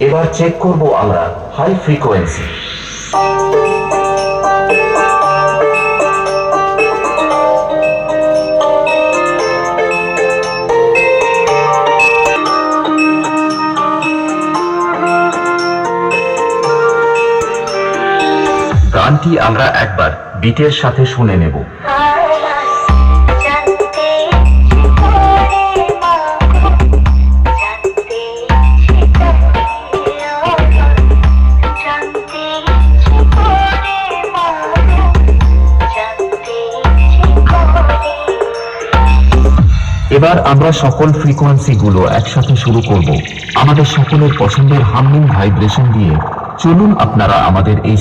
এবার চেক করব আমরা হাই ফ্রিকোয়েন্সি গানটি আমরা একবার বিটের সাথে শুনে নেব। এবার আমরা সকল ফ্রিকোয়েন্সি গুলো একসাথে শুরু করব। আমাদের সকলের পছন্দের হামনিং ভাইব্রেশন দিয়ে চলুন আপনারা আমাদের এই